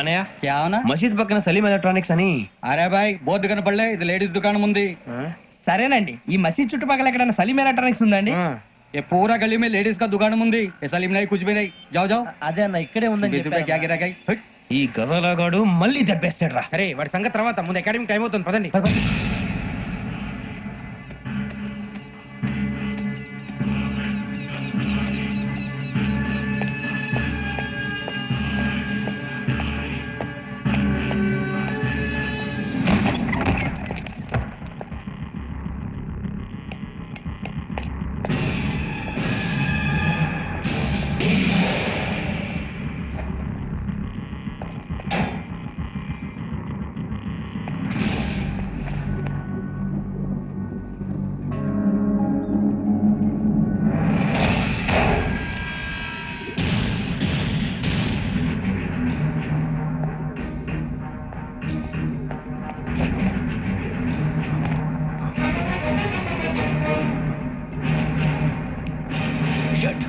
అనయ్య क्या होना మసీద్ పక్కన సలీం ఎలక్ట్రానిక్స్ అని అరే బాయ్ బోర్డు కనపడలే ఇది లేడీస్ దుకాణం ఉంది సరేనండి ఈ మసీద్ చుట్టుపక్కల ఎక్కడైనా సలీం ఎలక్ట్రానిక్స్ ఉందండి ये पूरा गली में लेडीज का दुकान मुंदी ये सलीम नहीं कुछ भी नहीं जाओ जाओ అదే అన్న ఇక్కడే ఉందని बीस रुपए क्या गिरा गई हट। ఈ గజాలగాడు మళ్ళీ దెబ్బేస్తాడు రా సరే వాడి సంగతి తర్వాత ముందు అకాడమిక్ టైం అవుతుంది పదండి measured.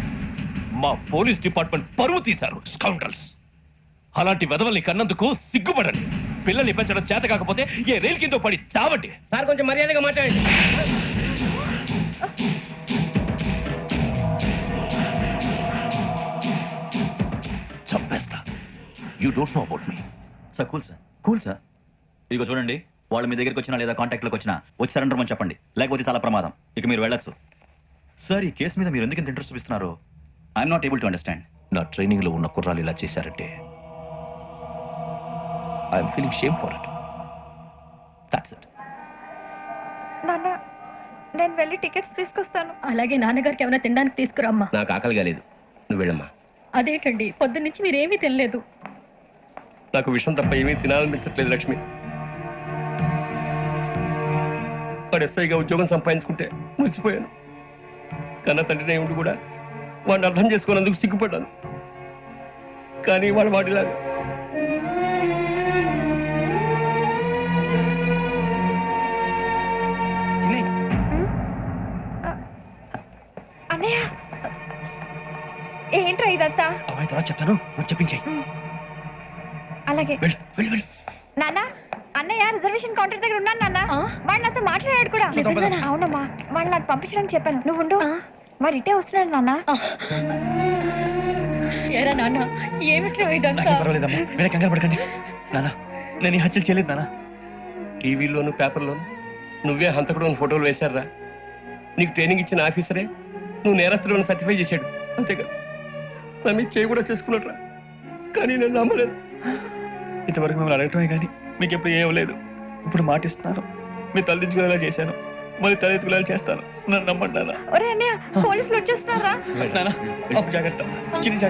మా పోలీస్ డిపార్ట్మెంట్ పరువు తీశారు స్కౌండ్రల్స్ అలాంటి వెధవల్ని కన్నందుకు సిగ్గుపడండి. పిల్లల్ని పెంచడం చేత కాకపోతే ఏ రైలు కింద పడి చావండి. సార్ కొంచెం మర్యాదగా మాట్లాడండి. చంపేస్తా. You don't know about me sir cool sir. Cool sir? ఇదిగో చూడండి వాళ్ళు మీ దగ్గరికి వచ్చినా లేదా కాంటాక్ట్లోకి వచ్చినా వచ్చి సరెండర్ అని చెప్పండి. లేకపోతే చాలా ప్రమాదం. ఇక మీరు వెళ్ళొచ్చు. సార్ ఈ కేసు మీద మీరు ఎందుకు ఇంత ఇంట్రెస్ట్ చూపిస్తున్నారు? I'm not able to understand నా ట్రైనింగ్లో ఉన్న కుర్రాలు ఇలా చేశారంటే I'm feeling shame for it that's it నాన్న నేను వెళ్ళి టికెట్స్ తీసుకొస్తాను. అలాగే నాన్నగారికి ఏమైనా తినడానికి తీసుకురమ్మా. నాకు ఆకలి కాలేదు. నువ్వు వెళ్ళమ్మా. అదేంటండి పొద్దున్నుంచి మీరేమీ తినలేదు. నాకు విషయం తప్ప ఏమీ తినాలనిపించట్లేదు లక్ష్మి. వాడు ఎస్ఐగా ఉద్యోగం సంపాదించుకుంటే మురిసిపోయాను. కన్న తండ్రినే ఉండి కూడా వాడిని అర్థం చేసుకున్నందుకు సిగ్గుపడ్డాను. కానీ వాడు వాడిలాగా. ఏంట్రా ఇదంతా? అవన్నీ తర్వాత చెప్తాను. నువ్వు చెప్పించాయి. అలాగే. వెళ్ళు వెళ్ళు వెళ్ళు. నాన్న అన్నయ్య రిజర్వేషన్ కౌంటర్ దగ్గర ఉన్నాను నాన్న. వాడు నాతో మాట్లాడాడు కూడా? అవునమ్మా వాడు నాకు పంపించడానికి చెప్పాను. నువ్వు ఉండు. వాడు ఇటే వస్తున్నాడు నాన్న. ఎరా నాన్న ఏమిట్రా ఇదంతా? నాకేం పర్వాలేదమ్మా మీరే కంగారు పడకండి. నాన్న నేను ఈ హత్యలు చేయలేదు నాన్న. టీవీలోను పేపర్లోను నువ్వే హంతకుడు అని ఫోటోలు వేశారా? నీకు ట్రైనింగ్ ఇచ్చిన ఆఫీసరే నువ్వు నేరస్తులను సర్టిఫై చేశాడు. అంతేగా. నా మీద చేయి కూడా చేసుకున్నట్రా. కానీ నేను నమ్మలేదు. ఇంతవరకు మిమ్మల్ని అడగటమే కానీ మీకు ఎప్పుడు ఏం లేదు ఇప్పుడు మాటిస్తున్నాను. మీరు తలదించుకునేలా చేశాను. మళ్ళీ తలెత్తుకులాలు చేస్తాను. నన్ను నమ్మండి నాన్న. ఒరే అన్నయ్య పోలీసులు వచ్చేస్తున్నారా? నాన్న అప్పు జాగ్రత్త. చిన్న జాగ్రత్త.